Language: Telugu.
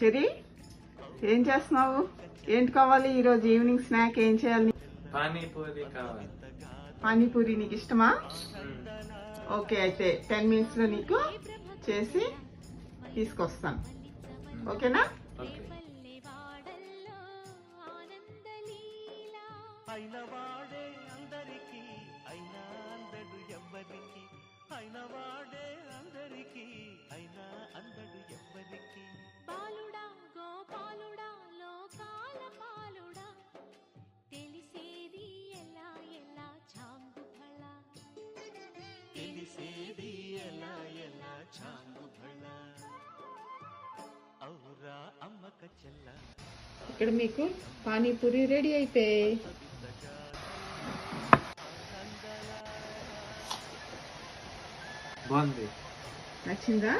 చెరి ఏం చేస్తున్నావు? ఏంటి కావాలి? ఈరోజు ఈవినింగ్ స్నాక్ ఏం చేయాలి? పానీపూరి కావాలి. పానీపూరి నీకు ఇష్టమా. ఓకే అయితే టెన్ మినిట్స్లో నీకు చేసి తీసుకొస్తాను. ఓకేనా? ఓకే. అయినవాడే అందరికీ అయినా అందడు ఎవ్వరికి అయినవాడే అందరికీ ఇక్కడ మీకు పానీపూరి రెడీ అయిపోయి బాగుంది. నచ్చిందా.